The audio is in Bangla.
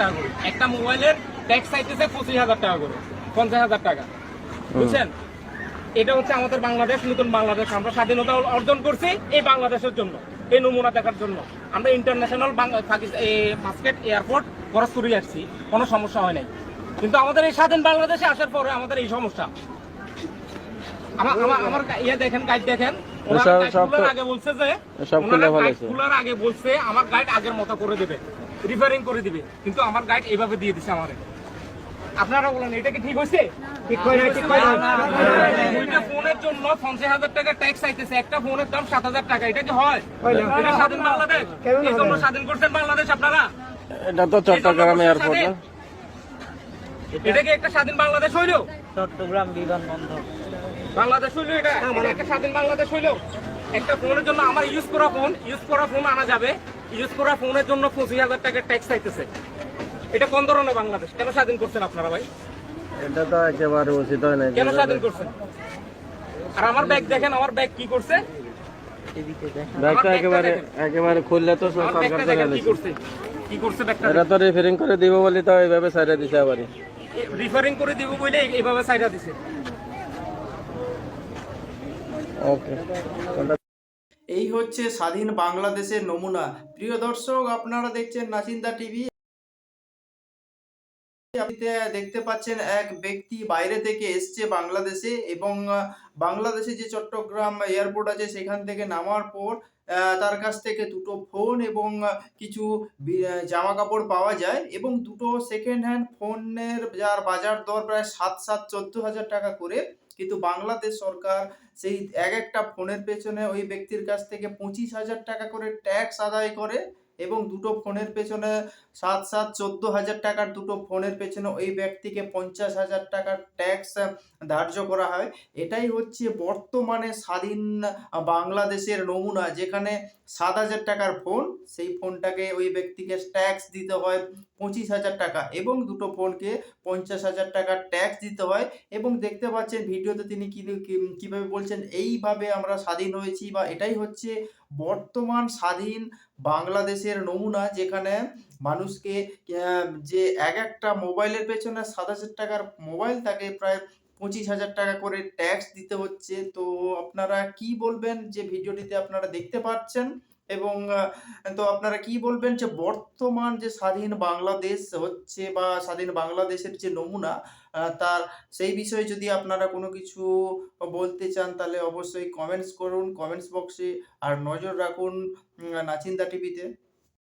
টাকা করে। একটা মোবাইলের ট্যাক্স চাইতেছে পঁচিশ হাজার টাকা করে পঞ্চাশ হাজার টাকা। বুঝছেন? এটা হচ্ছে আমাদের বাংলাদেশ নতুন বাংলাদেশ। আমরা স্বাধীনতা অর্জন করছি এই বাংলাদেশের জন্য এই নমুনা দেখার জন্য। আমরা ইন্টারন্যাশনাল বাস্কেট এয়ারপোর্ট খরচ করে আসছি কোনো সমস্যা হয় নাই। কিন্তু আমাদের এই স্বাধীন বাংলাদেশে আসার পরে আমাদের এই সমস্যা। আমার আমার ইয়ে দেখেন গাইড দেখেন। আগে বলছে যে। খোলার আগে বলছে আমার গাইড আগের মতো করে দেবে। রিপেয়ারিং করে দিবে। কিন্তু আমার গাইড এইভাবে দিয়ে দিছে আমারে। আপনারা বলেন এটা কি ঠিক হয়েছে? ঠিক হয় না ঠিক হয় না দুইটা ফোনের জন্য পঞ্চাশ হাজার টাকা ট্যাক্স চাইতেছে। একটা ফোনের দাম সাত হাজার টাকা। এটা কি হয়? এটা স্বাধীন বাংলাদেশ? এই জন্য স্বাধীন করছেন বাংলাদেশ আপনারা? এটা তো চট্টগ্রাম এয়ারপোর্ট না? এটা কি একটা স্বাধীন বাংলাদেশ হইল? চট্টগ্রাম বিমানবন্দর। বাংলাদেশ হইল এটা? এটা একটা স্বাধীন বাংলাদেশ হইল? একটা ফোনের জন্য আমার ইউজ করা ফোন ইউজ করা ফোন আনা যাবে। ইউজ করা ফোনের জন্য পঁচিশ হাজার টাকা ট্যাক্স চাইতেছে। এটা কোন ধরনের বাংলাদেশ? কেন স্বাধীন করছেন আপনারা ভাই? এটা তো একেবারে উচিত হয় না কেন স্বাধীন করছেন? আর আমার ব্যাগ দেখেন আমার ব্যাগ কি করছে? এদিকে দেখ ব্যাগটা একেবারে একেবারে খুললে তো সরকার ব্যাগটা থেকে দেখেন কি করছে? কি করছে ব্যাগটা এটা তো রিফারিং করে দিব বলি তো এইভাবে সাইডে দিছে আবারই। রিফারিং করে দিব বলে এইভাবে সাইডা দিছে। ওকে এই হচ্ছে স্বাধীন বাংলাদেশের নমুনা। প্রিয় দর্শক, আপনারা দেখছেন নাচিন্দা টিভি। দেখতে পাচ্ছেন এক ব্যক্তি বাইরে থেকে এসছে বাংলাদেশে এবং বাংলাদেশে যে চট্টগ্রাম এয়ারপোর্ট আছে সেখান থেকে নামার পর তার কাছ থেকে দুটো ফোন এবং কিছু জামা কাপড় পাওয়া যায় এবং দুটো সেকেন্ড হ্যান্ড ফোনের যার বাজার দর প্রায় সাত সাত চোদ্দ হাজার টাকা করে। কিন্তু বাংলাদেশ সরকার সেই এক একটা ফোনের পেছনে ওই ব্যক্তির কাছ থেকে পঁচিশ হাজার টাকা করে ট্যাক্স আদায় করে। এবং দুটো ফোনের পেছনে সাত সাত চোদ্দ হাজার টাকার দুটো ফোনের পেছনে ওই ব্যক্তিকে পঞ্চাশ হাজার টাকার ট্যাক্স ধার্য করা হয়। এটাই হচ্ছে বর্তমানে স্বাধীন বাংলাদেশের নমুনা। যেখানে সাত হাজার টাকার ফোন, সেই ফোনটাকে ওই ব্যক্তিকে ট্যাক্স দিতে হয় পঁচিশ হাজার টাকা এবং দুটো ফোনকে পঞ্চাশ হাজার টাকার ট্যাক্স দিতে হয়। এবং দেখতে পাচ্ছেন, ভিডিওতে তিনি কি, কীভাবে বলছেন, এইভাবে আমরা স্বাধীন হয়েছি বা এটাই হচ্ছে বর্তমান স্বাধীন বাংলাদেশের নমুনা যেখানে মানুষকে যে এক একটা মোবাইলের পেছনে সাত হাজার টাকার মোবাইল তাকে প্রায় পঁচিশ হাজার টাকা করে ট্যাক্স দিতে হচ্ছে। তো আপনারা কি বলবেন যে ভিডিওটিতে আপনারা দেখতে পাচ্ছেন? এবং তো আপনারা কি বলবেন যে বর্তমান যে স্বাধীন বাংলাদেশ হচ্ছে বা স্বাধীন বাংলাদেশের যে নমুনা তার সেই বিষয়ে যদি আপনারা কোনো কিছু বলতে চান, তাহলে অবশ্যই কমেন্টস করুন কমেন্টস বক্সে আর নজর রাখুন নাচিন্দা টিভিতে